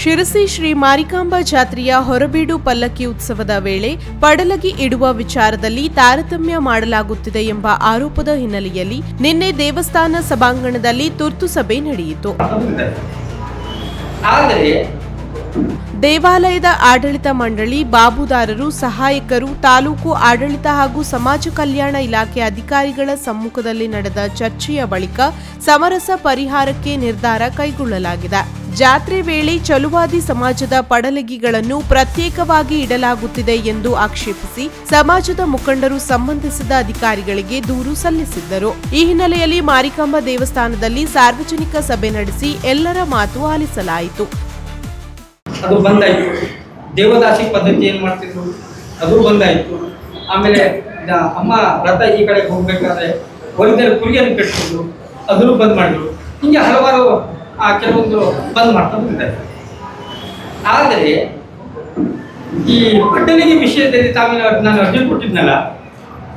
ಶಿರಸಿ ಶ್ರೀ ಮಾರಿಕಾಂಬಾ ಜಾತ್ರೆಯ ಹೊರಬೀಡು ಪಲ್ಲಕ್ಕಿ ಉತ್ಸವದ ವೇಳೆ ಪಡಲಗಿ ಇಡುವ ವಿಚಾರದಲ್ಲಿ ತಾರತಮ್ಯ ಮಾಡಲಾಗುತ್ತಿದೆ ಎಂಬ ಆರೋಪದ ಹಿನ್ನೆಲೆಯಲ್ಲಿ ನಿನ್ನೆ ದೇವಸ್ಥಾನ ಸಭಾಂಗಣದಲ್ಲಿ ತುರ್ತು ಸಭೆ ನಡೆಯಿತು. ದೇವಾಲಯದ ಆಡಳಿತ ಮಂಡಳಿ ಬಾಬುದಾರರು, ಸಹಾಯಕರು, ತಾಲೂಕು ಆಡಳಿತ ಹಾಗೂ ಸಮಾಜ ಕಲ್ಯಾಣ ಇಲಾಖೆ ಅಧಿಕಾರಿಗಳ ಸಮ್ಮುಖದಲ್ಲಿ ನಡೆದ ಚರ್ಚೆಯ ಬಳಿಕ ಸಮರಸ ಪರಿಹಾರಕ್ಕೆ ನಿರ್ಧಾರ ಕೈಗೊಳ್ಳಲಾಗಿದೆ. ಜಾತ್ರೆ ವೇಳೆ ಚಲುವಾದಿ ಸಮಾಜದ ಪಡಲಗಿಗಳನ್ನು ಪ್ರತ್ಯೇಕವಾಗಿ ಇಡಲಾಗುತ್ತಿದೆ ಎಂದು ಆಕ್ಷೇಪಿಸಿ ಸಮಾಜದ ಮುಖಂಡರು ಸಂಬಂಧಿಸಿದ ಅಧಿಕಾರಿಗಳಿಗೆ ದೂರು ಸಲ್ಲಿಸಿದ್ದರು. ಈ ಹಿನ್ನೆಲೆಯಲ್ಲಿ ಮಾರಿಕಾಂಬ ದೇವಸ್ಥಾನದಲ್ಲಿ ಸಾರ್ವಜನಿಕ ಸಭೆ ನಡೆಸಿ ಎಲ್ಲರ ಮಾತು ಆಲಿಸಲಾಯಿತು. ಅದು ಬಂದಾಯಿತು. ದೇವದಾಸಿ ಪದ್ಧತಿ ಏನು ಮಾಡ್ತಿದ್ರು? ಅದು ಬಂದಾಯಿತು. ಆಮೇಲೆ ಅಮ್ಮ ರಥ ಈ ಕಡೆಗೆ ಹೋಗ್ಬೇಕಾದ್ರೆ ವೈದ್ಯರು ಕುರಿಯನ್ನು ಕಟ್ಟಿದ್ರು. ಅದನ್ನು ಬಂದ್ ಮಾಡಿದ್ರು. ಹಿಂಗೆ ಹಲವಾರು ಆ, ಕೆಲವೊಂದು ಬಂದ್ ಮಾಡ್ತಾ ಬಂದಿದ್ದಾರೆ ಆದರೆ ಈ ಪಟ್ಟಣಿಗೆ ವಿಷಯದಲ್ಲಿ ತಾವಿನ ನಾನು ಅರ್ಜಿ ಕೊಟ್ಟಿದ್ನಲ್ಲ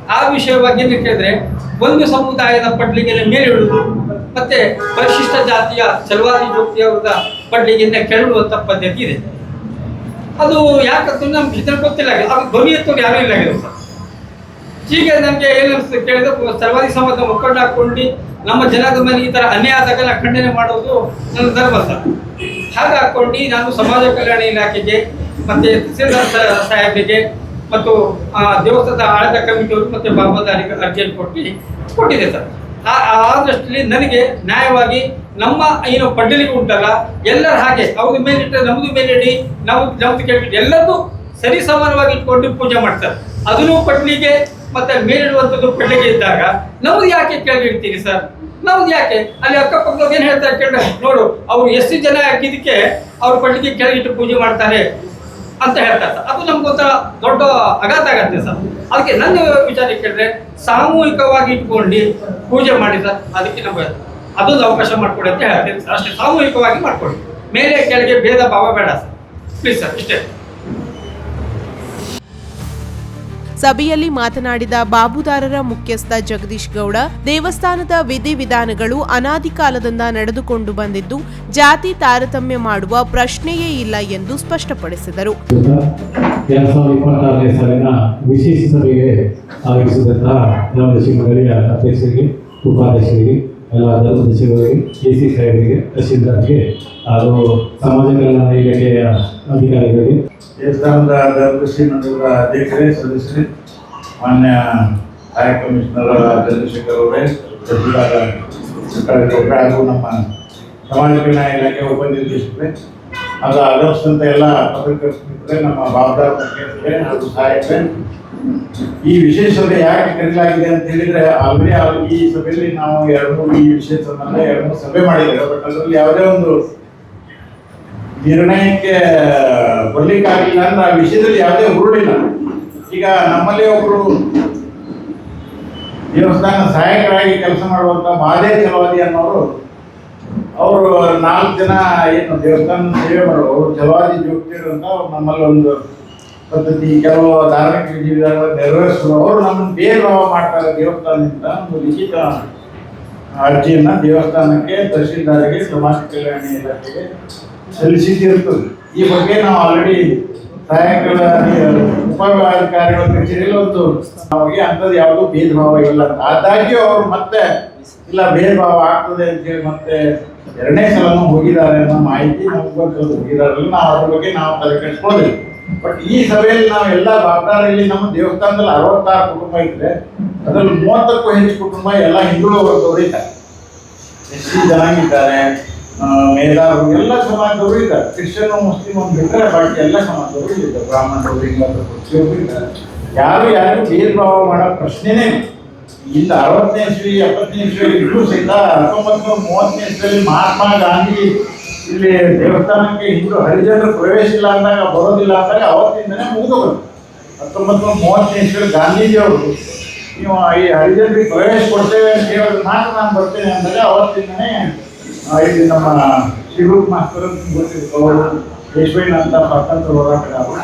ಆ ವಿಷಯವಾಗಿ ಏನು ಕೇಳಿದ್ರೆ ಒಂದು ಸಮುದಾಯದ ಪಡ್ಲಿಗೆಲ್ಲ ಮೇಲಿಡುವುದು ಮತ್ತೆ ಪರಿಶಿಷ್ಟ ಜಾತಿಯ ಚಲವಾದಿ ಜೋಕ್ತಿಯವರ ಪಡ್ಲಿಗಿಂತ ಕೆರಳುವಂತ ಪದ್ಧತಿ ಇದೆ. ಅದು ಯಾಕಂತ ನಮ್ಗೆ ಇದನ್ನ ಗೊತ್ತಿಲ್ಲ ಅದು ಧ್ವನಿ ಎತ್ತೋರು ಯಾರೂ ಇಲ್ಲ ಸರ್. ನಮಗೆ ಏನು ಕೇಳಿದ ಸರ್ವಾದಿ ಸಮಾಜ ಮುಖಂಡ ಹಾಕೊಂಡು ನಮ್ಮ ಜನದ ಮೇಲೆ ಈ ತರ ಅನ್ಯಾಯ ಆದಾಗ ಖಂಡನೆ ಮಾಡೋದು ನನ್ನ ಧರ್ಮ ಸರ್. ಹಾಗೆ ಹಾಕೊಂಡು ನಾನು ಸಮಾಜ ಕಲ್ಯಾಣ ಇಲಾಖೆಗೆ ಮತ್ತೆ ತಹಸೀಲ್ದಾರ್ ಸಾಹೇಬ್ರಿಗೆ ಮತ್ತು ದೇವಸ್ಥಾನದ ಆಡಳಿತ ಕಮಿಟಿಯವರು ಮತ್ತೆ ಬಾಬಾದಾರಿಗೆ ಅರ್ಜಿಯನ್ನು ಕೊಟ್ಟು ಕೊಟ್ಟಿದೆ ಸರ್. ಆ ಆ ನನಗೆ ನ್ಯಾಯವಾಗಿ ನಮ್ಮ ಏನು ಪಡ್ಡಲಿಗೆ ಉಂಟಲ್ಲ, ಎಲ್ಲರ ಹಾಗೆ, ಅವ್ರಿಗೆ ಮೇಲಿಟ್ಟರೆ ನಮಗೆ ಮೇಲಿಡಿ ನಾವು ನಮ್ದು ಕೇಳ್ಬಿಟ್ಟು ಎಲ್ಲದೂ ಸರಿ ಸಮಾನವಾಗಿ ಇಟ್ಕೊಂಡು ಪೂಜೆ ಮಾಡ್ತಾರೆ. ಅದನ್ನು ಪಡ್ಲಿಗೆ ಮತ್ತೆ ಮೇಲಿಡುವಂಥದ್ದು ಪಡ್ಲಿಗೆ ಇದ್ದಾಗ ನಮ್ದು ಯಾಕೆ ಕೆಳಗಿಡ್ತೀರಿ ಸರ್? ನಮ್ದು ಯಾಕೆ? ಅಲ್ಲಿ ಅಕ್ಕಪಕ್ಕದವ್ರು ಏನು ಹೇಳ್ತಾರೆ ಕೇಳ ನೋಡು, ಅವ್ರು ಎಷ್ಟು ಜನ ಹಾಕಿದ್ದಕ್ಕೆ ಅವ್ರ ಪಡ್ಲಿಗೆ ಕೆಳಗಿಟ್ಟು ಪೂಜೆ ಮಾಡ್ತಾರೆ. ಅಂತ ಹೇಳ್ತಾ ಸರ್ ಅದು ನಮ್ಗೊಂಥರ ದೊಡ್ಡ ಆಘಾತ ಆಗತ್ತೆ ಸರ್. ಅದಕ್ಕೆ ನನ್ನ ವಿಚಾರ ಕೇಳಿದ್ರೆ ಸಾಮೂಹಿಕವಾಗಿ ಇಟ್ಕೊಂಡು ಪೂಜೆ ಮಾಡಿ ಸರ್, ಅದಕ್ಕೆ ನಮಗೆ ಅದೊಂದು ಅವಕಾಶ ಮಾಡ್ಕೊಡಿ ಅಂತ ಹೇಳ್ತೀನಿ ಸರ್. ಅಷ್ಟೇ, ಸಾಮೂಹಿಕವಾಗಿ ಮಾಡಿಕೊಡಿ. ಮೇಲೆ ಕೆಳಗೆ ಭೇದ ಭಾವ ಬೇಡ ಸರ್. ಪ್ಲೀಸ್ ಸರ್, ಇಷ್ಟೇ. ಸಭೆಯಲ್ಲಿ ಮಾತನಾಡಿದ ಬಾಬುದಾರರ ಮುಖ್ಯಸ್ಥ ಜಗದೀಶ್ ಗೌಡ, ದೇವಸ್ಥಾನದ ವಿಧಿವಿಧಾನಗಳು ಅನಾದಿ ಕಾಲದಿಂದ ನಡೆದುಕೊಂಡು ಬಂದಿದ್ದು, ಜಾತಿ ತಾರತಮ್ಯ ಮಾಡುವ ಪ್ರಶ್ನೆಯೇ ಇಲ್ಲ ಎಂದು ಸ್ಪಷ್ಟಪಡಿಸಿದರು. ವಿಶೇಷ ನಮ್ಮ ಶ್ರೀಮಗಳಿಗೆ ಸಚಿವರಿಗೆ ಎಲ್ಲ ಕೆ ಸಿ ಸಾಹೇಬರಿಗೆ ತಹಸೀಲ್ದಾರ್ಗೆ ಹಾಗೂ ಸಮಾಜ ಕಲ್ಯಾಣ ಇಲಾಖೆಯ ಅಧಿಕಾರಿಗಳಿಗೆ. ದೇವಸ್ಥಾನದ ಧರ್ಮಶ್ರೀ ಮಂಡಲದ ಅಧ್ಯಕ್ಷರೇ, ಸದಸ್ಯರೇ, ಮಾನ್ಯ ಆಯಾ ಕಮಿಷನರ್ ಚಂದ್ರಶೇಖರ್ ಅವರೇ ತಹಸೀಲ್ದಾರ್ ಗೌಡ್ರೆ ಹಾಗೂ ನಮ್ಮ ಸಮಾಜ ಕಲ್ಯಾಣ ಇಲಾಖೆ ಉಪನಿರ್ದೇಶಕರೇ, ಹಾಗೂ ಆಗಮಿಸಿದಂಥ ಎಲ್ಲ ಪತ್ರಕರ್ತರೇ, ನಮ್ಮ ಬಾಬ್ದಾರ್ ಮುಖ್ಯಸ್ಥರೇ ಹಾಗೂ ಸಹಾಯಕರೇ ಈ ವಿಶೇಷ ಸಭೆ ಯಾಕೆ ಕರೆಯಲಾಗಿದೆ ಅಂತ ಹೇಳಿದ್ರೆ ಆಲ್ರೆಡಿ ಈ ಸಭೆಯಲ್ಲಿ ನಾವು ಎರಡು ಮೂರು, ಈ ವಿಷಯ ಎರಡು ಮೂರು ಸಭೆ ಮಾಡಿದ್ದೇವೆ ಬಟ್ ಅದರಲ್ಲಿ ಯಾವುದೇ ಒಂದು ನಿರ್ಣಯಕ್ಕೆ ಬರ್ಲಿಕ್ಕಾಗಿಲ್ಲ ಅಂದ್ರೆ ಆ ವಿಷಯದಲ್ಲಿ ಯಾವುದೇ ಹುರುಳಿಲ್ಲ. ಈಗ ನಮ್ಮಲ್ಲಿ ಒಬ್ರು ದೇವಸ್ಥಾನ ಸಹಾಯಕರಾಗಿ ಕೆಲಸ ಮಾಡುವಂತ ಮಾದೇ ಚಲವಾದಿ ಅನ್ನೋರು, ಅವರು ನಾಲ್ಕು ಜನ ಏನು ದೇವಸ್ಥಾನ ಸೇವೆ ಮಾಡೋರು ಚಲವಾದಿ ಜೋಗ್ತಿರು ಅಂತ ಅವ್ರು ನಮ್ಮಲ್ಲಿ ಒಂದು ಪದ್ಧತಿ, ಕೆಲವು ಧಾರ್ಮಿಕ ವಿಧಿವಿಧಾನಗಳು ನೆರವೇರಿಸಲು ಅವರು ನಮ್ಮನ್ನು ಬೇಗ ಮಾಡ್ತಾರೆ ದೇವಸ್ಥಾನದಿಂದ ಒಂದು ಲಿಖಿತ ಅರ್ಜಿಯನ್ನ ದೇವಸ್ಥಾನಕ್ಕೆ, ತಹಶೀಲ್ದಾರಿಗೆ, ಸಮಾಜ ಕಲ್ಯಾಣ ಇಲಾಖೆಗೆ ಸಲ್ಲಿಸಿದ್ದಿರ್ತದೆ ಈ ಬಗ್ಗೆ ನಾವು ಆಲ್ರೆಡಿ ಸಹಾಯಕರ, ಉಪಾಧಿಕಾರಿಗಳ ಕಚೇರಿಯಲ್ಲಿ ಒಂದು ನಮಗೆ ಅಂಥದ್ದು ಯಾವುದೂ ಭೇದ ಭಾವ ಇಲ್ಲ. ಅಂತ ಆದಾಗ್ಯೂ ಅವರು ಮತ್ತೆ, ಇಲ್ಲ ಭೇದ ಭಾವ ಆಗ್ತದೆ ಅಂತೇಳಿ ಮತ್ತೆ ಎರಡನೇ ಸಲನೂ ಹೋಗಿದ್ದಾರೆ ಅನ್ನೋ ಮಾಹಿತಿ ನಮ್ಗೆ ಹೋಗಿದ್ದಾರೆ. ನಾವು ಅದ್ರ ಬಗ್ಗೆ ನಾವು ತಲೆ ಕೆಡಿಸ್ಕೊಳ್ಳೋದಿಲ್ಲ ಬಟ್ ಈ ಸಭೆಯಲ್ಲಿ ನಾವು ಎಲ್ಲ ಬಾಬ್ದಾರಲ್ಲಿ ನಮ್ಮ ದೇವಸ್ಥಾನದಲ್ಲಿ ಅರವತ್ತಾರು ಕುಟುಂಬ ಇದ್ರೆ ಅದರಲ್ಲಿ ಮೂವತ್ತಕ್ಕೂ ಹೆಚ್ಚು ಕುಟುಂಬ ಎಲ್ಲ ಹಿಂದೂ ವರ್ಗದವರು ಇದ್ದಾರೆ. ಎಸ್ ಸಿ ಜನಾಂಗ ಇದ್ದಾರೆ ಆ, ಮೇಧಾವರು ಎಲ್ಲ ಸಮಾಜದವರು ಇದ್ದಾರೆ. ಕ್ರಿಶ್ಚಿಯನ್ ಮುಸ್ಲಿಮ್ ಒಂದು ಬಿಟ್ಟರೆ ಬಾಕಿ ಎಲ್ಲ ಸಮಾಜದವರು ಇದ್ದಾರೆ ಬ್ರಾಹ್ಮಣರು ಲಿಂಗಾಯತರು ಪ್ರತಿಯೊಬ್ಬರು ಇದ್ದಾರೆ. ಯಾರು ಯಾರು ಭೇದಭಾವ ಮಾಡೋ ಪ್ರಶ್ನೆನೇ ಇಲ್ಲ. ಅರವತ್ತನೇ ಇಸ್ವಿ ಎಪ್ಪತ್ತನೇ ಇಸ್ವಿ ಇಲ್ಲೂ ಸಹಿತ ಹತ್ತೊಂಬತ್ತು ಮೂವತ್ತನೇ ಇಸ್ವಿಯಲ್ಲಿ ಮಹಾತ್ಮ ಗಾಂಧಿ ಇಲ್ಲಿ ದೇವಸ್ಥಾನಕ್ಕೆ ಹಿಂದೂ ಹರಿಜನರು ಪ್ರವೇಶ ಇಲ್ಲ ಅಂದಾಗ ಬರೋದಿಲ್ಲ ಅಂದಾಗ ಅವತ್ತಿಂದನೇ ಮುಗಿದು ಬಂತು ಹತ್ತೊಂಬತ್ತು ನೂರ ಮೂವತ್ತನೇ ಇಸ್ವಿಯಲ್ಲಿ ಗಾಂಧೀಜಿಯವರು ನೀವು ಈ ಹರಿಜನರಿಗೆ ಪ್ರವೇಶ ಕೊಡ್ತೇವೆ ಅಂತ ಹೇಳಿದ್ರೆ ಮಾತ್ರ ನಾನು ಬರ್ತೇನೆ ಅಂದಾಗ ಅವತ್ತಿಂದನೇ ಆ, ಇಲ್ಲಿ ನಮ್ಮ ಶಿವರೂಪ್ ಮಾಸ್ತರ್ ಅಂತ ಗೊತ್ತಿತ್ತು ಅವರು ಯಶವೈನ್ ಅಂತ ಸ್ವಾತಂತ್ರ್ಯ ಹೋರಾಟಗಾರರು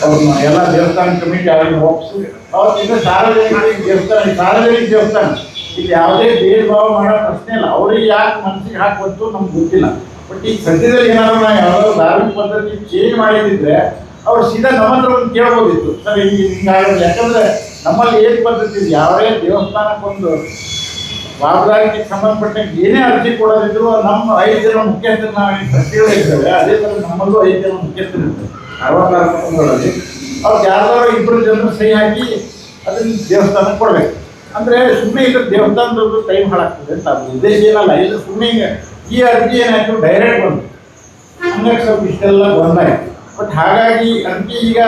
ಅವ್ರನ್ನ ಎಲ್ಲ ದೇವಸ್ಥಾನ ಕಮಿಟಿ ಅವ್ರನ್ನ ಒಪ್ಪಿಸಿ. ಅವತ್ತಿಂದ ಸಾರ್ವಜನಿಕ ದೇವಸ್ಥಾನ ಸಾರ್ವಜನಿಕ ದೇವಸ್ಥಾನ ಇಲ್ಲಿ ಯಾವುದೇ ಭೇದ ಭಾವ ಮಾಡೋ ಪ್ರಶ್ನೆ ಇಲ್ಲ. ಅವ್ರಿಗೆ ಯಾಕೆ ಮನಸ್ಸಿಗೆ ಹಾಕುವಂತೂ ನಮ್ಗೆ ಗೊತ್ತಿಲ್ಲ. ಬಟ್ ಈಗ ಸದ್ಯದಲ್ಲಿ ಏನಾದ್ರು ನಾವು ಯಾವ್ದಾದ್ರು ಧಾರ್ಮಿಕ ಪದ್ಧತಿ ಚೇಂಜ್ ಮಾಡಿದ್ರೆ ಅವ್ರು ಸೀದಾ ನಮ್ಮ ಹತ್ರ ಒಂದು ಕೇಳ್ಬೋದಿತ್ತು. ಸರ್ ಹಿಂಗೆ ಯಾಕಂದ್ರೆ ನಮ್ಮಲ್ಲಿ ಏನು ಪದ್ಧತಿ ಇದೆ? ದೇವಸ್ಥಾನಕ್ಕೆ ದೇವಸ್ಥಾನಕ್ಕೊಂದು ವಾಗ್ದಾನಕ್ಕೆ ಸಂಬಂಧಪಟ್ಟಂಗೆ ಏನೇ ಅರ್ಜಿ ಕೊಡೋದಿದ್ರು ನಮ್ಮ ಐದು ಜನ ಮುಖ್ಯಸ್ಥರು ನಾವು ಸತ್ಯಗಳು ಇದ್ದೇವೆ ಅದೇ ಥರ ನಮ್ಮಲ್ಲೂ ಐದು ಜನ ಮುಖ್ಯಸ್ಥರು ಇರ್ತಾರೆ ಅರವತ್ತಾರು ಕುಟುಂಬಗಳಲ್ಲಿ ಅವ್ರು ಯಾರ್ದಾರು ಇಬ್ಬರು ಜನರು ಸಹಿ ಹಾಕಿ ಅದನ್ನ ದೇವಸ್ಥಾನಕ್ಕೆ ಕೊಡ್ಬೇಕು. ಅಂದ್ರೆ ಸುಮ್ಮನೆ ಇದ್ರ ದೇವಸ್ಥಾನದ ಟೈಮ್ ಹಾಳಾಗ್ತದೆ ಅಂತ ಉದ್ದೇಶ ಏನಲ್ಲ ಇಲ್ಲ ಸುಮ್ಮನೆ ಹಿಂಗೆ ಈ ಅರ್ಜಿ ಏನಾಯಿತು? ಡೈರೆಕ್ಟ್ ಬಂತು. ಹನ್ನೆರಡು ಸ್ವಲ್ಪ ಇಷ್ಟೆಲ್ಲ ಬಂದಾಯ್ತು. ಬಟ್ ಹಾಗಾಗಿ ಅರ್ಜಿ ಈಗ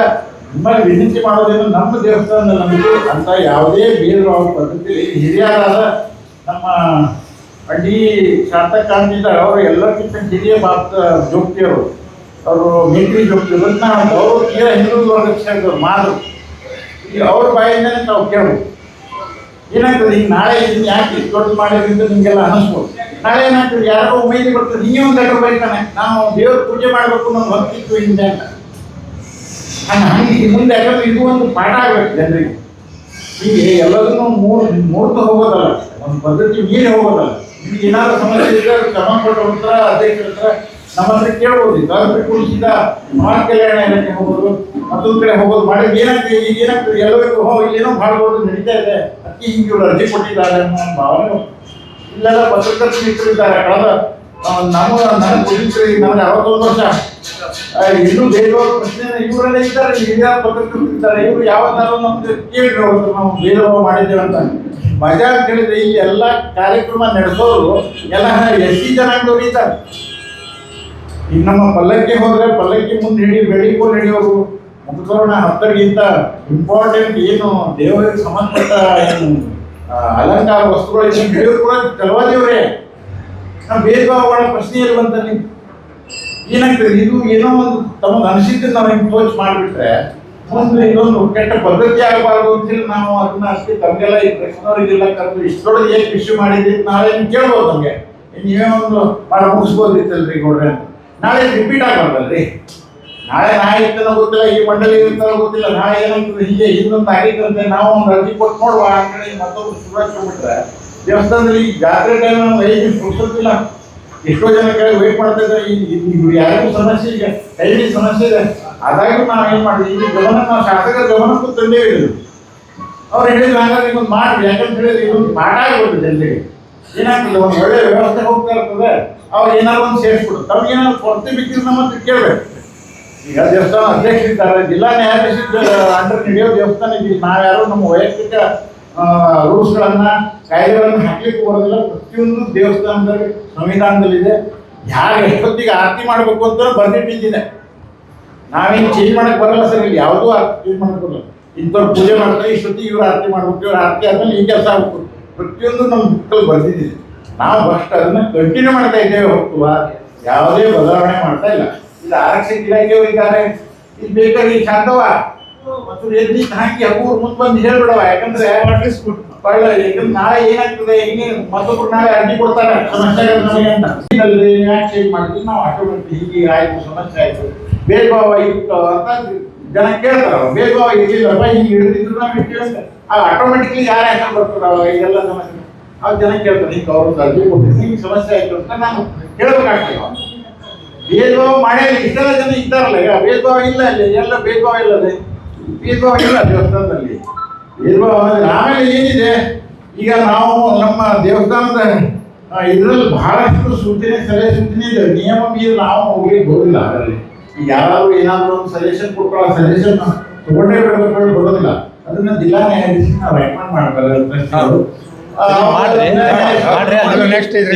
ನಿಮ್ಮಲ್ಲಿ ವಿನಂತಿ ಮಾಡೋದೇನು ನಮ್ಮ ದೇವಸ್ಥಾನದ ನಮಗೆ ಅಂತ ಯಾವುದೇ ಭೇದಭಾವ ಭಾವ ಪದ್ಧತಿ ಹಿರಿಯರಾದ ನಮ್ಮ ಅಡ್ಡಿ ಶಾಂತಕಾಂತಿದ್ದ ಅವರು ಎಲ್ಲಕ್ಕಿಂತ ಹಿರಿಯ ಭಾರತ ಜೋಗ್ತಿಯವರು ಅವರು. ಮಿಲಿಟರಿ ಜೋಗ್ತಿಯವರು ನಾವು ಅವರು ತೀರ ಹಿಂದೂ ವರ್ಗಕ್ಕೆ ಈಗ ಅವ್ರ ಬಾಯಿಂದ ನಾವು ಕೇಳ್ಬೋದು. ಏನಾಗ್ತದೆ? ಈಗ ನಾಳೆ ಇದನ್ನ ಯಾಕೆ ಇಷ್ಟು ದೊಡ್ಡ ಮಾಡಿದ್ರಿಂದ ನಿಮಗೆಲ್ಲ ಅನಿಸ್ಬೋದು. ನಾಳೆ ಏನಾಗ್ತದೆ? ಯಾರೋ ಉಮೇದಿ ಬರ್ತದೆ ನೀವೇ ಒಂದು ಲೆಟರ್ ಬರೀತಾನೆ. ನಾವು ದೇವ್ರ ಪೂಜೆ ಮಾಡಬೇಕು ನಮ್ಮ ಹೊತ್ತಿತ್ತು ಹಿಂದೆ ಅಂತ. ಹಂಗೆ ಮುಂದೆ ಯಾಕಂದ್ರೆ ಇದು ಒಂದು ಪಾಠ ಆಗಬೇಕು ಜನರಿಗೆ. ಹೀಗೆ ಎಲ್ಲದನ್ನು ಮೂರ್ ಮೂರ್ತ ಹೋಗೋದಲ್ಲ. ಒಂದು ಪದ್ಧತಿ ಮೀರಿ ಹೋಗೋದಲ್ಲ. ನಿಮ್ಗೆ ಏನಾದರೂ ಸಮಸ್ಯೆ ಇದ್ದರೆ ಕ್ರಮ ಸಂಬಂಧಪಟ್ಟ ಹತ್ರ ಅಧ್ಯಕ್ಷರ ಹತ್ರ ನಮ್ಮ ಹತ್ರ ಕೇಳ್ಬೋದು. ಗೌರ್ಮೆಂಟ್ ಕುಡಿಸಿದ ಸಮಾಜ ಕಲ್ಯಾಣ ಇಲಾಖೆ ಹೋಗೋದು, ಮತ್ತೊಂದು ಕಡೆ ಹೋಗೋದು ಮಾಡಿ, ಏನಾಗ್ತದೆ, ಈಗ ಏನಾಗ್ತದೆ, ಎಲ್ಲರಿಗೂ, ಹೋ, ಇಲ್ಲೇನೋ ಮಾಡ್ಬೋದು ನಡೀತಾ ಇದೆ. ಅಕ್ಕಿ ಹಿಂಗೆ ಇವರು ಅರ್ಜಿ ಕೊಟ್ಟಿದ್ದಾರೆ ಅನ್ನೋ ಭಾವನೆ. ಇಲ್ಲೆಲ್ಲ ಪತ್ರಕರ್ತ ಇಟ್ಟಿದ್ದಾರೆ ಕಳೆದ ನಮ್ಮ ನನ್ನ ಪೊಲೀಸರು ನಮ್ಗೆ ಅರವತ್ತೊಂದು ವರ್ಷ ಇನ್ನೂ ಬೇರೆಯವ್ರ ಪ್ರಶ್ನೆ ಇವರೆಲ್ಲ ಇದ್ದಾರೆ. ಹಿರಿಯ ಪತ್ರಕರ್ತರು ಇದ್ದಾರೆ. ಇವರು ಯಾವತ್ತಾರು ನಮ್ಗೆ ಕೇಳಿ ನಾವು ಭಾವ ಮಾಡಿದ್ದೇವೆ ಅಂತ. ಮಜಾ ಕೇಳಿದ್ರೆ ಈ ಎಲ್ಲ ಕಾರ್ಯಕ್ರಮ ನಡೆಸೋರು ಎಲ್ಲ ಎಸ್ ಸಿ ಜನಾಂಗದವ್ರು ಇದ್ದಾರೆ. ಈಗ ನಮ್ಮ ಪಲ್ಲಕ್ಕಿ ಹೋದ್ರೆ ಪಲ್ಲಕ್ಕಿ ಮುಂದೆ ಹಿಡಿ ಬೆಳಿಗ್ಗೆ ಹಿಡಿಯೋರು. ಮುಖಕರ್ಣ ಹತ್ತರಿಗಿಂತ ಇಂಪಾರ್ಟೆಂಟ್ ಏನು ದೇವರಿಗೆ ಸಂಬಂಧಪಟ್ಟ ಏನು ಅಲಂಕಾರ ವಸ್ತುಗಳು ಹಿಡಿಯೋರು ಕೂಡ ಕಲವಾದಿಯವರೇ ನಮ್ಮ ಭೇದ ಭಾವಗಳ ಪ್ರಶ್ನೆಯಲ್ಲಿ ಬಂದಲ್ಲಿ ಏನಾಗ್ತದೆ ಇದು ಏನೋ ಒಂದು ತಮಗೆ ಅನಿಸಿದ್ದು ನಾವು ಹಿಂಗೆ ಮಾಡಿಬಿಟ್ರೆ, ಮುಂದೆ ಇನ್ನೊಂದು ಕೆಟ್ಟ ಪದ್ಧತಿ ಆಗಬಾರ್ದು ಅಂತೇಳಿ ನಾವು ಅದನ್ನ ಅಷ್ಟೇ ತಮಗೆಲ್ಲ ಈ ಪ್ರಶ್ನವರಿಗೆಲ್ಲ ಕರೆದು ಇಷ್ಟೊಳಗೆ ಏನು ಇಶ್ಯೂ ಮಾಡಿದ್ರಿ ನಾಳೆ ನೀವು ಕೇಳ್ಬೋದು ನಮಗೆ? ನೀವೇ ಒಂದು ಮಾಡಿ ಮುಗಿಸ್ಬೋದಿತ್ತಲ್ರಿ ಗೌಡ್ರೆ ಅಂತ. ನಾಳೆ ರಿಪೀಟ್ ಆಗಬಾರ್ದಲ್ರಿ? ನಾಳೆ ನಾಳೆ ಇರ್ತನೋ ಗೊತ್ತಿಲ್ಲ, ಈ ಮಂಡಳಿ ಇರ್ತಾರೋ ಗೊತ್ತಿಲ್ಲ, ನಾಳೆ ಏನಾಗ್ತದೆ ಹೀಗೆ ಇನ್ನೊಂದು ಆಗಿತ್ತಂತೆ ನಾವು ಒಂದು ಅರ್ಜಿ ಕೊಟ್ಟು ನೋಡುವ. ಅಂತೇಳಿ ಮತ್ತೊಬ್ರು ಸುರಕ್ಷಿಬಿಟ್ರೆ ದೇವಸ್ಥಾನದಲ್ಲಿ ಈ ಜಾತ್ರೆ ಟೈಮ್ ಐದು ಫುರ್ಸತ್ತಿಲ್ಲ ಎಷ್ಟೋ ಜನ ಕಡೆ ವೇಟ್ ಮಾಡ್ತಾ ಇದ್ದಾರೆ. ಈ- ಈ- ಇವ್ರು ಯಾರಿಗೂ ಸಮಸ್ಯೆ ಇದೆ ಐದು ಸಮಸ್ಯೆ ಇದೆ. ಆದಾಗ್ಯೂ ನಾವು ಏನು ಮಾಡಿದ್ವಿ ಇಲ್ಲಿ ಗಮನ ನಾವು ಶಾಸಕರ ಗಮನಕ್ಕೂ ತಂದೇ ಹೇಳಿದ್ರು ಅವ್ರು ಹೇಳಿದ್ರು ಹಾಗಾದ್ರೆ ಇನ್ನೊಂದು ಮಾಡ್ರಿ ಯಾಕಂತ ಹೇಳಿದ್ರೆ ಇದೊಂದು ಆಗಿಬಿಟ್ಟು ಜನರಿಗೆ. ಏನಾಗ್ತದೆ? ಒಂದು ಒಳ್ಳೆ ವ್ಯವಸ್ಥೆ ಹೋಗ್ತಾ ಇರ್ತದೆ. ಅವ್ರು ಏನಾದ್ರು ಒಂದು ಸೇರಿಸ್ಬಿಡು. ತಮ್ಗೆ ಏನಾದ್ರು ಕೊರತೆ ಬಿದ್ದಿದ್ರೆ ನಮ್ಮ ಹತ್ರ ಕೇಳ್ಬೇಕು. ಈಗ ದೇವಸ್ಥಾನ ಅಧ್ಯಕ್ಷರಿದ್ದಾರೆ ಜಿಲ್ಲಾ ನ್ಯಾಯಾಧೀಶ ಅಂಡರ್ ನಡೆಯೋ ದೇವಸ್ಥಾನ ಇದೆ. ನಾವ್ಯಾರು ನಮ್ಮ ವೈಯಕ್ತಿಕ ರೂಲ್ಸ್ಗಳನ್ನ, ಕಾಯ್ದೆಗಳನ್ನ ಹಾಕ್ಲಿಕ್ಕೆ ಬರೋದಿಲ್ಲ. ಪ್ರತಿಯೊಂದು ದೇವಸ್ಥಾನದಲ್ಲಿ, ಸಂವಿಧಾನದಲ್ಲಿದೆ. ಯಾರು ಎಷ್ಟೊತ್ತಿಗೆ ಆರತಿ ಮಾಡಬೇಕು ಅಂತ ಬರ್ದಿಟ್ಟಿದ್ದಿದೆ ನಾವೇನು ಚೇಂಜ್ ಮಾಡಕ್ ಬರಲ್ಲ ಸರ್. ಇಲ್ಲಿ ಯಾವುದೂ ಚೇಂಜ್ ಮಾಡಕ್ ಬರಲ್ಲ. ಇಂಥವ್ರು ಪೂಜೆ ಮಾಡ್ತಾರೆ. ಇಷ್ಟೊತ್ತಿಗೆ ಇವ್ರು ಆರತಿ ಮಾಡ್ಬೇಕು. ಇವ್ರು ಆರತಿ ಆದ್ಮೇಲೆ ಈ ಕೆಲಸ ಆಗ್ಬೇಕು. ಪ್ರತಿಯೊಂದು ನಮ್ಮ ಬುಕ್ಕಲ್ಲಿ ಬರ್ದಿದ್ದೀವಿ ನಾವು ಫಸ್ಟ್ ಅದನ್ನ ಕಂಟಿನ್ಯೂ ಮಾಡ್ತಾ ಇದ್ದೇವೆ ಹೊರತು ಯಾವುದೇ ಬದಲಾವಣೆ ಮಾಡ್ತಾ ಇಲ್ಲ. ಇದು ಆರಕ್ಷಕ ಇಲಾಖೆ ಇದ್ದಾರೆ ಇದು ಬೇಕಾದ್ರೆ ಶಾಂತವ ಮತ್ತು ಎಲ್ಲಿ ಹಾಕಿ ಅವ್ರು ಮುಂದೆ ಬಂದು ಹೇಳ್ಬಿಡವ ಯಾಕಂದ್ರೆ ಒಳ್ಳೆ ಯಾಕಂದ್ರೆ ನಾಳೆ ಏನಾಗ್ತದೆ? ಹಿಂಗೆ ಮತ್ತೊಬ್ರು ನಾಳೆ ಅರ್ಜಿ ಕೊಡ್ತಾರೆ. ಸಮಸ್ಯೆ ನಮಗೆ ಅಂತ. ಯಾಕೆ ಚೇಂಜ್ ಮಾಡ್ತೀವಿ ನಾವು ಆಟೋಮೆಟಿಕ್ ಹೀಗೆ ಆಯ್ತು, ಸಮಸ್ಯೆ ಆಯ್ತು. ಭೇದ ಭಾವ ಇತ್ತು ಅಂತ ಜನ ಕೇಳ್ತಾರ ಭೇದ ಭಾವ ಇರ್ಲಿಲ್ಲಪ್ಪ ಹಿಂಗೆ ಹಿಡಿದಿದ್ರು ನಾವು ಕೇಳ್ತಾರೆ. ಆಟೋಮೆಟಿಕ್ಲಿ ಯಾರು ಯಾಕಂದ್ರೆ ಬರ್ತಾರ? ಇದೆಲ್ಲ ಸಮಸ್ಯೆ. ಆ ಜನ ಕೇಳ್ತಾರೆ ಹಿಂಗೆ ಅವ್ರದ್ದು ಅರ್ಜಿ ಕೊಟ್ಟಿದ್ದು ಹಿಂಗೆ ಸಮಸ್ಯೆ ಆಯ್ತು ಅಂತ ನಾನು ಹೇಳ್ಬೇಕಾಗ್ತದೆ. ಭೇದಭಾವ ಮಾಡ್ಯಾರ ಮಾಡೇ ಇಷ್ಟೆಲ್ಲ ಜನ ಇದ್ದಾರಲ್ಲ, ಈಗ ಭೇದ ಇಲ್ಲ ಅಲ್ಲಿ, ಎಲ್ಲ ಭೇದಭಾವ ಇಲ್ಲದೆ, ಭೇದಭಾವ ಇಲ್ಲ ದೇವಸ್ಥಾನದಲ್ಲಿ. ಭೇದಭಾವ ಆಮೇಲೆ ಏನಿದೆ? ಈಗ ನಾವು ನಮ್ಮ ದೇವಸ್ಥಾನದ ಇದರಲ್ಲಿ ಬಹಳಷ್ಟು ಸೂಚನೆ, ಸಲಹೆ ಸೂಚನೆ ಇದೆ. ನಿಯಮ ಮೀರಿ ನಾವು ಹೋಗ್ಲಿಕ್ಕೆ ಹೋಗಿಲ್ಲ ಅದರಲ್ಲಿ ಯಾರಾದರೂ ಏನಾದ್ರು ಒಂದು ಸಜೆಷನ್ ಕೊಟ್ಟರು ಆ ಸಜೆಷನ್ ತಗೊಂಡೇ ಬರೋದಿಲ್ಲ. ಅದನ್ನ ಜಿಲ್ಲಾ ನ್ಯಾಯಾಧೀಶ ನಾವು ರೆಕಮೆಂಡ್ ಮಾಡ್ತಾರೆ ಮಾಡ್ರಿ ಮಾಡ್ರಿ next ಇದೆ.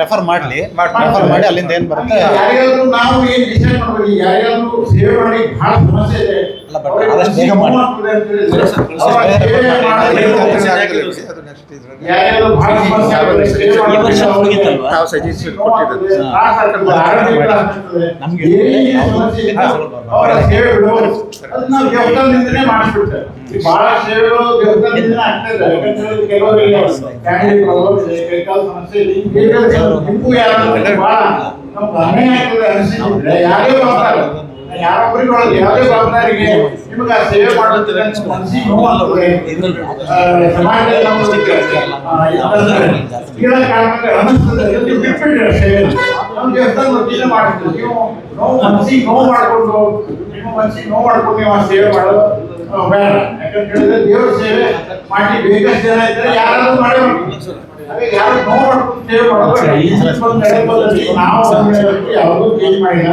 ರೆಫರ್ ಮಾಡ್ಲಿ ರೆಫರ್ ಮಾಡಿ ಅಲ್ಲಿಂದ ಏನ್ ಬರುತ್ತೆ? ಯಾರ್ಯಾರು ನಾವು ಏನ್ ಡಿಸೈಡ್ ಮಾಡ್ಬೇಕು? ಯಾರ್ಯಾರು ಯಾರಿಗಾದ್ರೂ ಸೇವೆ ಮಾಡಿ ಬಹಳ ಸಮಸ್ಯೆ ಇದೆ. ಆದಷ್ಟು ಬೇಗ ಮಾಡಿ. ಯಾರಿಗಾದ್ರೂ ಬಹಳ ಸಮಸ್ಯೆ? ನಾವು ಕೊಟ್ಟಿದ್ದು. ನಮ್ಗೆ ಬಹಳ ಸೇವೆಗಳು ದೇವಸ್ಥಾನದಿಂದನೇ ಆಗ್ತಾ ಇದೆ ಯಾಕಂತ ಹೇಳಿದ್ರೆ ಕೆಲವರಿಗೆ ಫ್ಯಾಮಿಲಿ ಪ್ರಾಬ್ಲಮ್ ಇದೆ ಕೈಕಾಲು ಸಮಸ್ಯೆ ಇದೆ ಈ ಬೇರೆ ನಿಮಗೂ ಯಾರಾದ್ರೂ ಬಹಳ ನಮ್ಗೆ ಅನ್ಯಾಯ ಆಗ್ತದೆ ಅನಿಸಿದ್ರೆ ಯಾರೇ ಬರ್ತಾರೆ ಯಾರೊಬ್ಬರಿಗೆ ಯಾವುದೇ ಜವಾಬ್ದಾರಿಗೆ ನಿಮಗೆ ಆ ಸೇವೆ ನೋವು ನಾವು ದೇವಸ್ಥಾನ ವತಿಯಿಂದ ಮಾಡ್ತೀವಿ ನೀವು ನೋವು ಮನಸ್ಸಿಗೆ ನೋವು ಮಾಡಿಕೊಂಡು ನಿಮ್ಮ ಮನಸ್ಸಿಗೆ ನೋವು ಮಾಡ್ಕೊಂಡು ನೀವು ಆ ಸೇವೆ ಮಾಡೋದು ಬೇಡ. ಯಾಕಂತ ಹೇಳಿದ್ರೆ ದೇವ್ರ ಸೇವೆ ಮಾಡಿ ಬೇಕಷ್ಟು ಜನ ಇದ್ರೆ ಯಾರಾದ್ರೂ ಮಾಡೇ ಯಾರು ನೋವು ಮಾಡ್ಕೊಂಡು ಸೇವೆ ಮಾಡೋದು ನಾವು ಯಾವುದೂ ಚೇಂಜ್ ಮಾಡಿಲ್ಲ.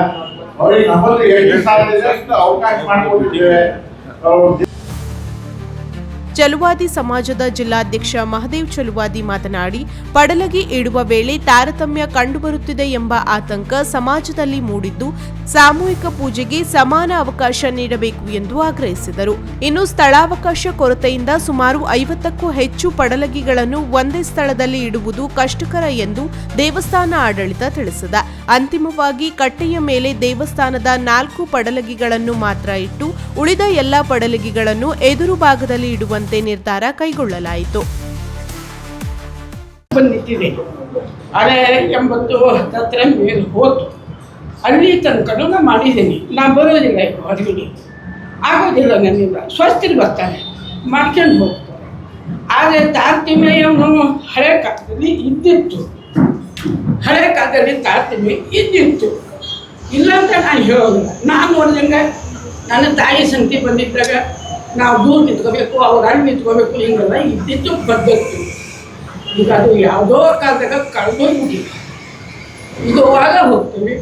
ಚಲುವಾದಿ ಸಮಾಜದ ಜಿಲ್ಲಾಧ್ಯಕ್ಷ ಮಹದೇವ್ ಚಲುವಾದಿ ಮಾತನಾಡಿ, ಪಡಲಗಿ ಇಡುವ ವೇಳೆ ತಾರತಮ್ಯ ಕಂಡುಬರುತ್ತಿದೆ ಎಂಬ ಆತಂಕ ಸಮಾಜದಲ್ಲಿ ಮೂಡಿದ್ದು, ಸಾಮೂಹಿಕ ಪೂಜೆಗೆ ಸಮಾನ ಅವಕಾಶ ನೀಡಬೇಕು ಎಂದು ಆಗ್ರಹಿಸಿದರು. ಇನ್ನು ಸ್ಥಳಾವಕಾಶ ಕೊರತೆಯಿಂದ ಸುಮಾರು ಐವತ್ತಕ್ಕೂ ಹೆಚ್ಚು ಪಡಲಗಿಗಳನ್ನು ಒಂದೇ ಸ್ಥಳದಲ್ಲಿ ಇಡುವುದು ಕಷ್ಟಕರ ಎಂದು ದೇವಸ್ಥಾನ ಆಡಳಿತ ತಿಳಿಸಿದೆ. ಅಂತಿಮವಾಗಿ ಕಟ್ಟೆಯ ಮೇಲೆ ದೇವಸ್ಥಾನದ ನಾಲ್ಕು ಪಡಲಗಿಗಳನ್ನು ಮಾತ್ರ ಇಟ್ಟು ಉಳಿದ ಎಲ್ಲ ಪಡಲಗಿಗಳನ್ನು ಎದುರು ಭಾಗದಲ್ಲಿ ಇಡುವಂತೆ ನಿರ್ಧಾರ ಕೈಗೊಳ್ಳಲಾಯಿತು. ಅರೆ ಅಲ್ಲಿ ತನಕನೂ ನಾನು ಮಾಡಿದ್ದೀನಿ. ನಾನು ಬರೋದಿಲ್ಲ ಹೊರಗಡೆ ಆಗೋದಿಲ್ಲ ನನ್ನಿಂದ. ಸ್ವಸ್ಥರು ಬರ್ತಾರೆ ಮಾಡ್ಕೊಂಡು ಹೋಗ್ತಾರೆ. ಆದರೆ ತಾರತಮ್ಯವನ್ನು ಹಳೆ ಕಾಲದಲ್ಲಿ ಇದ್ದಿತ್ತು. ಹಳೆ ಕಾಲದಲ್ಲಿ ತಾರತಮ್ಯ ಇದ್ದಿತ್ತು ಇಲ್ಲ ಅಂತ ನಾನು ಹೇಳೋದಿಲ್ಲ. ನಾನು ನೋಡಿದಂಗೆ ನನ್ನ ತಾಯಿ ಸಂತಿ ಬಂದಿದ್ದಾಗ ನಾವು ದೂರ ನಿಂತ್ಕೋಬೇಕು ಅವ್ರ ಹಣ್ಣು ನಿಂತ್ಕೋಬೇಕು ಹಿಂಗೆಲ್ಲ ಇದ್ದಿತ್ತು ಪದ್ಧತಿ ಈಗ ಅದು ಯಾವುದೋ ಕಾಲದಾಗ ಕಳೆದೋಗ್ಬಿಟ್ಟಿದೆ. ಈಗ ಆಗ ಹೋಗ್ತೀವಿ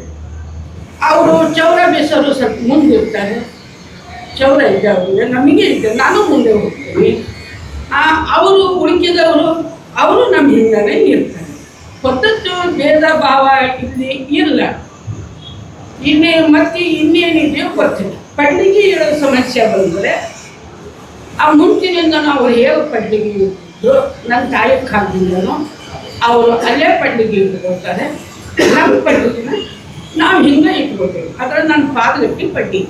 ಅವರು ಚೌರ ಬೇಸರು ಸ್ವಲ್ಪ ಮುಂದೆ ಇರ್ತಾರೆ. ಚೌರ ಇದ್ದಾವೆ ನಮಗೆ ಇದ್ದ ನಾನು ಮುಂದೆ ಹೋಗ್ತೀನಿ. ಆ, ಅವರು ಉಳಿಕಿದವರು ಅವರು ನಮ್ಮ ಹಿಂದನೇ ಇರ್ತಾರೆ. ಪದ್ಧತಿ ಭೇದ ಭಾವ ಇಲ್ಲಿ ಇಲ್ಲ. ಇನ್ನೇ ಮತ್ತೆ ಇನ್ನೇನಿದೆಯೋ ಗೊತ್ತಿಲ್ಲ. ಪಡ್ಲಿಗೆ ಇರೋ ಸಮಸ್ಯೆ ಬಂದರೆ ಆ ಮುಂಚಿನಿಂದ ನಾವು ಹೇಗೆ ಪಡ್ಲಿಗೆ ಇಟ್ಟಿದ್ದು ನನ್ನ ತಾಯಿ ಕಾಲದಿಂದನೂ ಅವರು ಅಲ್ಲೇ ಪಡ್ಲಿಗೆ ಇಟ್ಕೊಳ್ತಾರೆ. ನಮ್ಮ ಪಡ್ಲಿಗೆನ ನಾವು ಹಿಂಗೆ ಇಟ್ಕೊಳ್ತೇವೆ. ಅದ್ರಲ್ಲಿ ನನ್ನ ಪಾದಗಟ್ಟಿ ಪಡ್ಡಿ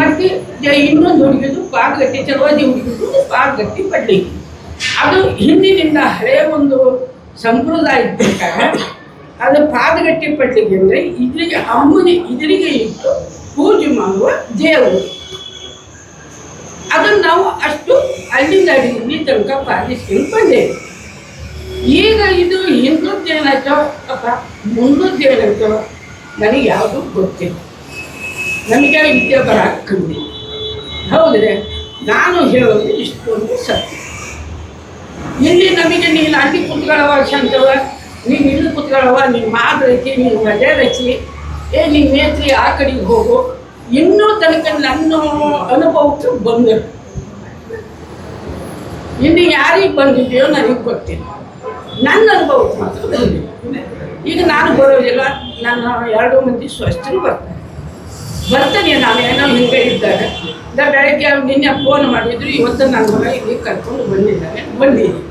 ಮತ್ತು ಇನ್ನೊಂದು ಹುಡುಗಿದು ಪಾದಗಟ್ಟಿ, ಚಲೋದಿ ಹುಡುಗಿದು ಪಾದಗಟ್ಟಿ ಪಡ್ಲಿಗೆ ಅದು ಹಿಂದಿನಿಂದ ಹಳೆಯ ಒಂದು ಸಂಪ್ರದಾಯ ಪ್ರಕಾರ ಅದು ಪಾದಗಟ್ಟಿ ಪಟ್ಟಿಗೆ ಅಂದರೆ ಇದರಿಗೆ ಅಮ್ಮನಿ ಇದರಿಗೆ ಇಟ್ಟು ಪೂಜೆ ಮಾಡುವ ದೇವರು. ಅದನ್ನು ನಾವು ಅಷ್ಟು ಅಲ್ಲಿಂದ ಇಲ್ಲಿ ತನಕ ಪಾಲಿಸ್ಕೊಂಡು ಬಂದೇವೆ ಈಗ ಇದು ಹಿಂದದ್ದು ಅಥವಾ ಅಪ್ಪ ಮುಂದದ್ದು ಏನಾಯ್ತೋ ನನಗೆ ಯಾವುದು ಗೊತ್ತಿಲ್ಲ. ನನಗೆ ವಿದ್ಯಾಭರ ಕಮ್ಮಿ ಹೌದ್ರೆ ನಾನು ಹೇಳೋದು ಇಷ್ಟೊಂದು ಸತ್ಯ. ಇಲ್ಲಿ ನಮಗೆ ನೀನು ಅಲ್ಲಿ ಕುತ್ಕೊಳ್ಳವ ಶಂತವ ನೀನು ಇಲ್ಲಿ ಕುತ್ಕೊಳ್ಳವ ನೀನು ಮಾತು ರಚಿ ನೀನು ಮಜೆ ರಚಿ ಏ ನೀನು ನೇತ್ರಿ ಆ ಕಡೆಗೆ ಹೋಗು. ಇನ್ನೂ ತನಕ ನನ್ನ ಅನುಭವಕ್ಕೆ ಬಂದರು ಇನ್ನು ಯಾರಿಗೆ ಬಂದಿದೆಯೋ ನನಗೆ ಗೊತ್ತಿಲ್ಲ. ನನ್ನ ಅನುಭವಕ್ಕೆ ಮಾತ್ರ ಈಗ ನಾನು ಬರೋದಿಲ್ಲ, ನನ್ನ ಎರಡು ಮಂದಿ ಸ್ವಸ್ಥರು ಬರ್ತಾರೆ. ಬರ್ತಾನೆ ನಾನು, ಏನೋ ಹಿಂಗೆ ಇದ್ದಾಗ ಬೆಳಗ್ಗೆ ಅವ್ರು ನಿನ್ನೆ ಫೋನ್ ಮಾಡಿದ್ರು, ಇವತ್ತು ನನ್ನ ಮಗ ಇಲ್ಲಿ ಕರ್ಕೊಂಡು ಬಂದಿದ್ದಾನೆ. ಬಂದಿದ್ದೀನಿ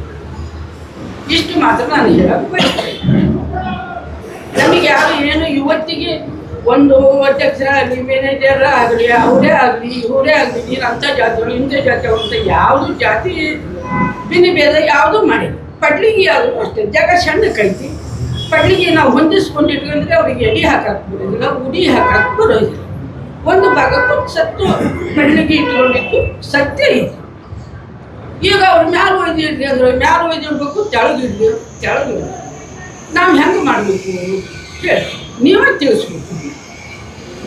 ಇಷ್ಟು ಮಾತ್ರ ನಾನು ಹೇಳಕ್ಕೆ ಬಯಸ್ತೇನೆ ನಮಗೆ ಯಾರು ಏನು, ಇವತ್ತಿಗೆ ಒಂದು ಅಧ್ಯಕ್ಷರ ಆಗಲಿ ಮ್ಯಾನೇಜರ್ ಆಗಲಿ, ಅವರೇ ಆಗಲಿ, ಇವರೇ ಆಗಲಿ, ನೀನು ಅಂಥ ಜಾತಿಗಳು ಇಂಥ ಜಾತಿಗಳು ಅಂತ ಯಾವುದು ಜಾತಿ ಭಿನ್ನ ಭೇದ ಯಾವುದೂ ಮಾಡಿ ಪಡ್ಲಿಗೆ ಯಾವುದು ಅಷ್ಟೇ, ಜಾಗ ಸಣ್ಣಕ್ಕೈತಿ ಪಡ್ಲಿಗೆ ನಾವು ಹೊಂದಿಸ್ಕೊಂಡು ಅಂದರೆ ಅವ್ರಿಗೆ ಎಡಿ ಹಾಕಕ್ಕೆ ಬರೋದಿಲ್ಲ, ಉಡಿ ಹಾಕಕ್ಕೆ ಬರೋದಿಲ್ಲ. ಒಂದು ಭಾಗಕ್ಕೂ ಸತ್ತು ಬೆಳ್ಳಿಗೆ ಇಟ್ಕೊಂಡಿದ್ದು ಸತ್ಯ ಇದೆ. ಈಗ ಅವ್ರು ಮ್ಯಾಲ ಒಯ್ದು ಇಡ್ರಿ ಅಂದ್ರೆ ಮ್ಯಾಲ ಒಯ್ದು ಇಡ್ಬೇಕು ತೆಳಗಿಡ್ರಿ ತೆಳಗಿಡ್ರಿ ನಾವು ಹೆಂಗೆ ಮಾಡಬೇಕು ಹೇಳಿ. ನೀವೇ ತಿಳಿಸ್ಬೇಕು.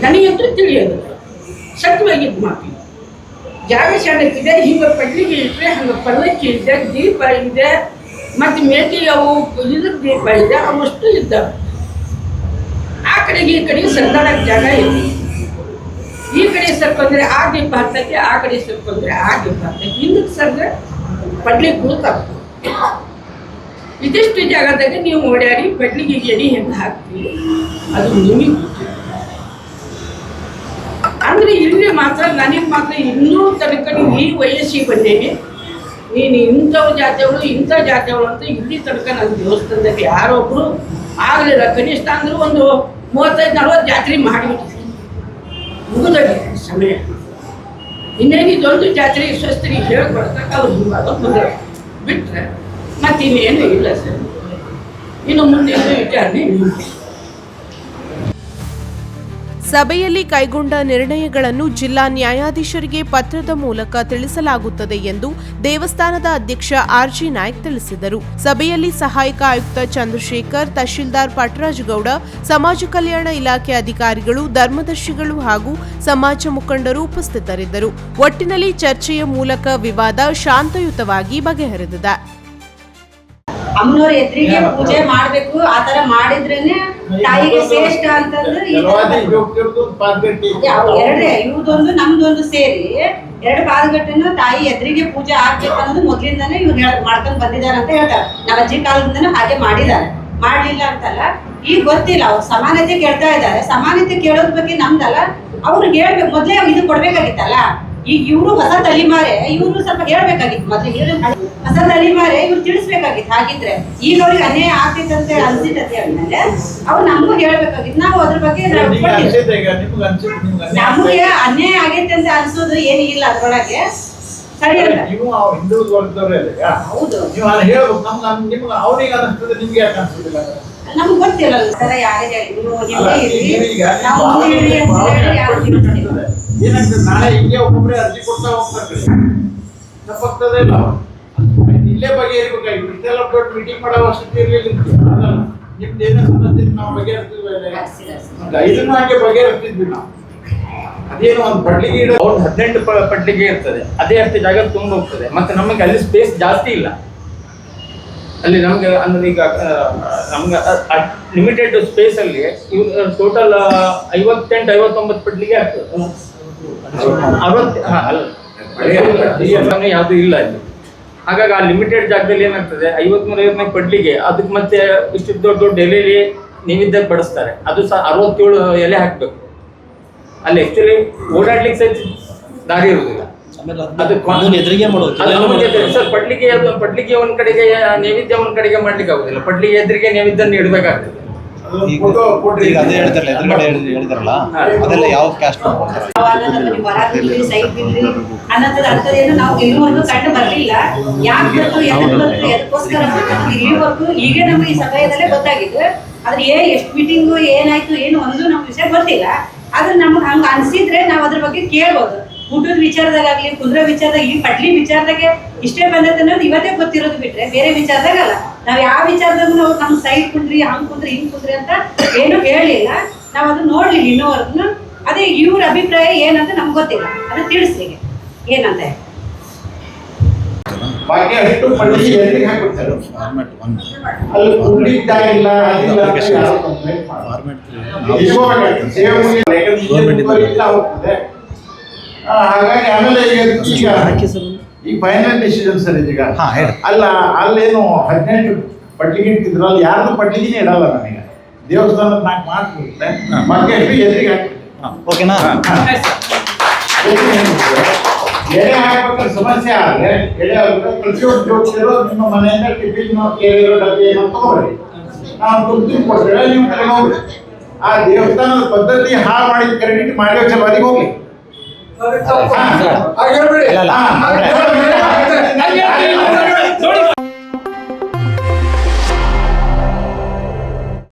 ನನಗಂತೂ ತಿಳಿಯೋದು. ಸತ್ಯವಾಗಿ ಇದು ಮಾತು ಜಾಗ ಸಣ್ಣಕ್ಕಿದೆ ಹಿಂಗೆ ಪಡ್ಲಿಗೆ ಇಟ್ಟರೆ ಹಂಗೆ ಪಲ್ಲಕ್ಕಿ ಇದೆ, ದೀಪ ಇದೆ, ಮತ್ತು ಮೇಕೆ ಅವು ಇದ್ರ ದೀಪ ಇದೆ, ಅವಷ್ಟು ಇದ್ದಾವೆ. ಆ ಕಡೆಗೆ ಈ ಕಡೆಗೆ ಸಂತಾನಕ್ಕೆ ಜಾಗ ಇದೆ ಈ ಕಡೆ ಸರ್ಕೊಂಡ್ರೆ ಆ ದೀಪ ಹತ್ತಕ್ಕೆ ಆ ಕಡೆ ಸರ್ಕೊಂಡ್ರೆ ಆ ದೀಪ ಹತ್ತಕ್ಕೆ ಹಿಂದಕ್ಕೆ ಸರ್ದ್ರೆ ಪಡ್ಲಿಕ್ಕೆ ತಪ್ಪು ಇದಿಷ್ಟು ಜಾಗದಾಗ ನೀವು ಓಡಾಡಿ ಪಡ್ಲಿಗೆ ಎಡಿ ಹೆಂಗೆ ಹಾಕ್ತೀವಿ ಅದು ನಿಮಗೆ. ಅಂದ್ರೆ ಇಲ್ಲಿ ಮಾತ್ರ, ನನಗೆ ಮಾತ್ರ ಇನ್ನೂ ತನಕ ನೀವು ಈ ವಯಸ್ಸಿಗೆ ಬಂದೇನೆ. ನೀನು ಇಂಥವು ಜಾತಿಯವಳು, ಇಂಥ ಜಾತಿಯವಳು ಅಂತ ಇಲ್ಲಿ ತನಕ ನನ್ನ ದೇವಸ್ಥಾನದಲ್ಲಿ ಯಾರೊಬ್ರು ಆಗಲಿಲ್ಲ. ಕನಿಷ್ಠ ಅಂದ್ರೆ ಒಂದು ಮೂವತ್ತೈದು, ನಲ್ವತ್ತು ಜಾತ್ರೆ ಮಾಡಿಬಿಟ್ಟಿದೆ ಮುಗಿದೋಗಿದೆ ಸಮಯ. ಇನ್ನೇನು ಇದೊಂದು ಜಾತ್ರೆ ಸ್ವಸ್ಥರಿಗೆ ಹೇಳ್ಕೊಡ್ತಕ್ಕ ಅವ್ರು ಹಿಂಗಾಗ ಮುಂದೆ ಬಿಟ್ಟರೆ ಮತ್ತಿನ್ನೇನು ಇಲ್ಲ ಸರ್. ಇನ್ನು ಮುಂದೆ ವಿಚಾರಣೆ ಸಭೆಯಲ್ಲಿ ಕೈಗೊಂಡ ನಿರ್ಣಯಗಳನ್ನು ಜಿಲ್ಲಾ ನ್ಯಾಯಾಧೀಶರಿಗೆ ಪತ್ರದ ಮೂಲಕ ತಿಳಿಸಲಾಗುತ್ತದೆ ಎಂದು ದೇವಸ್ಥಾನದ ಅಧ್ಯಕ್ಷ ಆರ್ಜಿ ನಾಯ್ಕ್ ತಿಳಿಸಿದರು. ಸಭೆಯಲ್ಲಿ ಸಹಾಯಕ ಆಯುಕ್ತ ಚಂದ್ರಶೇಖರ್, ತಹಶೀಲ್ದಾರ್ ಪಟರಾಜ್ ಗೌಡ, ಸಮಾಜ ಕಲ್ಯಾಣ ಇಲಾಖೆ ಅಧಿಕಾರಿಗಳು, ಧರ್ಮದರ್ಶಿಗಳು ಹಾಗೂ ಸಮಾಜ ಮುಖಂಡರು ಉಪಸ್ಥಿತರಿದ್ದರು. ಒಟ್ಟಿನಲ್ಲಿ ಚರ್ಚೆಯ ಮೂಲಕ ವಿವಾದ ಶಾಂತಯುತವಾಗಿ ಬಗೆಹರಿದಿದೆ. ಅಮ್ಮನವ್ರ ಎದುರಿಗೆ ಪೂಜೆ ಮಾಡಬೇಕು, ಆ ತರ ಮಾಡಿದ್ರೇನೆ ತಾಯಿಗೆ ಶ್ರೇಷ್ಠ ಅಂತಂದ್ರೆ ಇವ್ದೊಂದು ಎರಡೇ ಇವ್ರದೊಂದು ನಮ್ದೊಂದು ಸೇರಿ ಎರಡು ಪಾದಗಟ್ಟನ್ನು ತಾಯಿ ಎದುರಿಗೆ ಪೂಜೆ ಆಗ್ಬೇಕು ಅನ್ನೋದು ಮೊದಲಿಂದನೇ ಇವ್ರು ಹೇಳ ಮಾಡ್ಕೊಂಡ್ ಬಂದಿದ್ದಾರೆ ಅಂತ ಹೇಳ್ತಾರೆ. ನಮ್ಮ ಅಜ್ಜಿ ಕಾಲದಿಂದನೂ ಹಾಗೆ ಮಾಡಿದ್ದಾರೆ. ಮಾಡ್ಲಿಲ್ಲ ಅಂತಲ್ಲ ಈಗ ಗೊತ್ತಿಲ್ಲ ಅವ್ರು ಸಮಾನತೆ ಕೇಳ್ತಾ ಇದ್ದಾರೆ. ಸಮಾನತೆ ಕೇಳೋದ್ ಬಗ್ಗೆ ನಮ್ದಲ್ಲ ಅವ್ರಿಗೆ ಹೇಳ್ಬೇಕು. ಮೊದ್ಲೇ ಇದು ಕೊಡ್ಬೇಕಾಗಿತ್ತಲ್ಲ. ಈಗ ಇವರು ಹೊಸ ತಲೆಮಾರೆ ಇವರು ಸ್ವಲ್ಪ ಹೇಳ್ಬೇಕಾಗಿತ್ತು ಮತ್ತೆ ಹೊಸ ತಲೆಮಾರೆ ಇವ್ರು ತಿಳಿಸ್ಬೇಕಾಗಿತ್ತು. ಹಾಗಿದ್ರೆ ಈಗ ಅವ್ರಿಗೆ ಅನ್ಯಾಯ ಆಗ್ತೈತೆ ಅಂತ ಅನ್ಸಿತತೆ ಅಂದ್ಮೇಲೆ ಅವ್ರು ನಮಗೂ ಹೇಳ್ಬೇಕಾಗಿತ್ತು. ನಾವು ಅದ್ರ ಬಗ್ಗೆ ನಿಮ್ಗೆ ಅನ್ಯಾಯ ಆಗೈತೆ ಅಂತ ಅನ್ಸೋದು ಏನು ಇಲ್ಲ ಅದ್ರೊಳಗೆ. ಸರಿ ಅಲ್ಲ? ನೀವು ಹಿಂದೂ ವರ್ಗದವ್ರೇ ಅಲ್ಲ ಈಗ? ಹೌದು. ನೀವು ಅಲ್ಲಿ ಹೇಳ್ಬೇಕು. ನಮ್ಗೆ ಅನ್- ನಿಮ್ಗೆ ಅವ್ನಿಗೆ ಅನಿಸ್ತದೆ ನಿಮ್ಗೆ ಯಾಕೆ ಅನಿಸ್ತದಿಲ್ಲ ನಮ್ಗೆ ಗೊತ್ತಿಲ್ಲ ಸರ ಯಾರಿಗೆ ಏನಾಗ್ತದೆ? ನಾಳೆ ಹಿಂಗೆ ಒಬ್ಬೊಬ್ಬರೇ ಅರ್ಜಿ ಕೊಡ್ತಾ ಹೋಗ್ತಾರೆ. ತಪ್ಪಾಗ್ತದೆ ಇಲ್ಲ ಇಲ್ಲೇ ಬಗೆಹರಿಬೇಕಾಗಿತ್ತು. ಇದೆಲ್ಲ ದೊಡ್ಡ ಮೀಟಿಂಗ್ ಮಾಡೋ ಅವಶ್ಯಕತೆ ಇರಲಿಲ್ಲ ನಿಮ್ದು ಏನೇ ಸಮಸ್ಯೆ ನಾವು ಬಗೆಹರಿಸ್ತಿದ್ವಿ. ಇದನ್ನು ಹಾಗೆ ಬಗೆಹರಿಸ್ತಿದ್ವಿ ನಾವು. ಅದೇನು ಒಂದು ಪಡ್ಲಿಗೆ ಅವ್ರದ್ದು ಹದಿನೆಂಟು ಪಡ್ಲಿಗೆ ಇರ್ತದೆ. ಅದೇ ಅಷ್ಟು ಜಾಗ ತುಂಬ ಹೋಗ್ತದೆ. ಮತ್ತೆ ನಮಗೆ ಅಲ್ಲಿ ಸ್ಪೇಸ್ ಜಾಸ್ತಿ ಇಲ್ಲ. ಅಲ್ಲಿ ನಮಗೆ ಅಂದ್ರೆ ಈಗ ನಮ್ಗೆ ಲಿಮಿಟೆಡ್ ಸ್ಪೇಸ್ ಅಲ್ಲಿ ಇವ್ ಟೋಟಲ್ ಐವತ್ತೆಂಟು, ಐವತ್ತೊಂಬತ್ತು ಪಡ್ಲಿಗೆ ಆಗ್ತದೆ. ಅಲ್ಲ. ಯಾವುದು ಇಲ್ಲ ಅಲ್ಲಿ. ಹಾಗಾಗಿ ಆ ಲಿಮಿಟೆಡ್ ಜಾಗದಲ್ಲಿ ಏನಾಗ್ತದೆ ಐವತ್ಮೂರು ಐವತ್ನಾಲ್ಕು ಪಡ್ಲಿಗೆ ಅದಕ್ಕೆ ಮತ್ತೆ ಇಷ್ಟು ದೊಡ್ಡ ದೊಡ್ಡ ಎಲೆಯಲ್ಲಿ ನೈವೇದ್ಯ ಬಡಿಸ್ತಾರೆ. ಅದು ಸಹ ಅರವತ್ತೇಳು ಎಲೆ ಹಾಕ್ಬೇಕು. ಅಲ್ಲಿ ಆಕ್ಚುಲಿ ಓಡಾಡ್ಲಿಕ್ಕೆ ಸಹಿತ ದಾರಿ ಇರುವುದಿಲ್ಲ. ಸರ್ ಪಡ್ಲಿಗೆ ಪಡ್ಲಿಗೆ ಒಂದ್ ಕಡೆಗೆ ನೈವೇದ್ಯ ಒಂದ್ ಕಡೆಗೆ ಮಾಡ್ಲಿಕ್ಕೆ ಆಗುದಿಲ್ಲ ಪಡ್ಲಿಗೆ ಎದುರಿಗೆ ನೈವೇದ್ಯ ನೀಡಬೇಕಾಗ್ತದೆ. ಈಗ ಈಗ ಅದೇ ಹೇಳ್ತಾರಲ್ಲ ಎದುರುಗಡೆ ಹೇಳ್- ಅದೆಲ್ಲ ಯಾವ ಕ್ಯಾಸ್ಟ್ ಮಾಡ್ಕೊಳ್ತಾರೆ ನಾವು ಅನ್ನೋದನ್ನ ನೀವು ಹೊರ ಬಿಡ್ರಿ ಸೈಡ್ ಬಿಡ್ರಿ ಅನ್ನೋದ್ರ ಅರ್ಥದೇನು ನಾವು ಇಲ್ಲಿವರೆಗೂ ಕಂಡು ಬರ್ಲಿಲ್ಲ. ಯಾಕೆ ಬಂತು ಎದಕ್ಕೆ ಬಂತು ಎದಕ್ಕೋಸ್ಕರ ಇಲ್ಲಿವರೆಗೂ ಈಗ ನಮ್ಗೆ ಈ ಸಮಯದಲ್ಲೇ ಆದ್ರೆ ಏ ಎಷ್ಟು ಮೀಟಿಂಗು ಏನಾಯ್ತು ಏನು ಒಂದು ನಮ್ಗೆ ವಿಷಯ ಗೊತ್ತಿಲ್ಲ. ಆದ್ರೆ ನಮ್ಗೆ ಹಂಗ ಅನ್ಸಿದ್ರೆ ನಾವು ಅದ್ರ ಬಗ್ಗೆ ಕೇಳ್ಬೋದು. ಊಟದ ವಿಚಾರದಾಗಲಿ ಕುಂದ್ರ ವಿಚಾರದಾಗ ಈ ಪಟ್ಲಿ ವಿಚಾರದಾಗೆ ಇಷ್ಟೇ ಬಂದೈತೆ ಅನ್ನೋದು ಇವತ್ತೇ ಗೊತ್ತಿರೋದು ಬಿಟ್ರೆ ಬೇರೆ ವಿಚಾರದಾಗ ಅಲ್ಲ. ನಾವ್ ಯಾವ ವಿಚಾರದಾಗೂ ನಾವು ನಮ್ ಸೈಡ್ ಕುಂದ್ರಿ ಹಂಗ್ ಕುಂದ್ರಿ ಹಿಂಗ್ ಕುಂದ್ರಿ ಅಂತ ಏನು ಹೇಳಿಲ್ಲ ನಾವ್ ಅದನ್ನ ನೋಡ್ಲಿಲ್ಲ ಇನ್ನೋವರೆಗೂ ಅದೇ ಇವ್ರ ಅಭಿಪ್ರಾಯ ಏನಂತ ನಮ್ಗೆ ಗೊತ್ತಿಲ್ಲ. ಅದು ತಿಳಿಸ್ರಿ. ಏನಂತ ಬಾಕಿ ಅಷ್ಟು ಪಳ್ಳಿ ಎದುರಿಗೆ ಹಾಕ್ಬಿಡ್ತಾರೆ? ಅಲ್ಲಿ ಅದಿಲ್ಲ ಇಸ್ಕೋಬೇಕಾಗ್ತದೆ. ಸೇವೆ ಹೋಗ್ತದೆ. ಆ, ಹಾಗಾಗಿ ಆಮೇಲೆ ಈಗ ಈಗ ಈ ಫೈನಲ್ ಡಿಸಿಷನ್ ಸರ್ ಇದೀಗ. ಅಲ್ಲ ಅಲ್ಲೇನು ಹದಿನೆಂಟು ಪಟ್ಟಿಗೆ ಇಟ್ಟಿದ್ರು ಅಲ್ಲಿ ಯಾರ್ದು ಪಟ್ಟಿಗೆನೇ ಇಡಲ್ಲ ನನಗೆ ದೇವಸ್ಥಾನದ ನಾಲ್ಕು ಮಾತು ಮತ್ತೆ ಬಾಕಿ ಅಷ್ಟು ಎದುರಿಗೆ. ಓಕೆನಾ ಎಡೆ ಹಾಕ್ಬೇಕಾದ್ರೆ ಸಮಸ್ಯೆ ಆದ್ರೆ ಎಡೆ ಹಾಕ್ಬೇಕಾದ್ರೆ ಪ್ರತಿಯೊಂದು ಜೋಡಿಸಿರೋ ನಿಮ್ಮ ಮನೆಯಿಂದ ಟಿಫಿನ್ ಕೇಳಿರೋ ಡಬ್ಬಿ ಏನೋ ತಗೊಳ್ಳಿ. ನಾವು ದುಡ್ಡು ಕೊಡ್ತೇವೆ ನೀವು ತಗೊಂಡು ಹೋಗ್ರಿ ಆ ದೇವಸ್ಥಾನದ ಪದ್ಧತಿ ಹಾಳು ಮಾಡಿದ ಕ್ರೆಡಿಟ್ ಮಾಡಿರೋ ಬದಿಗೆ ಹೋಗ್ಲಿ. ಇಲ್ಲ, ಇಲ್ಲ. ಹಾ. ನೋಡಿ.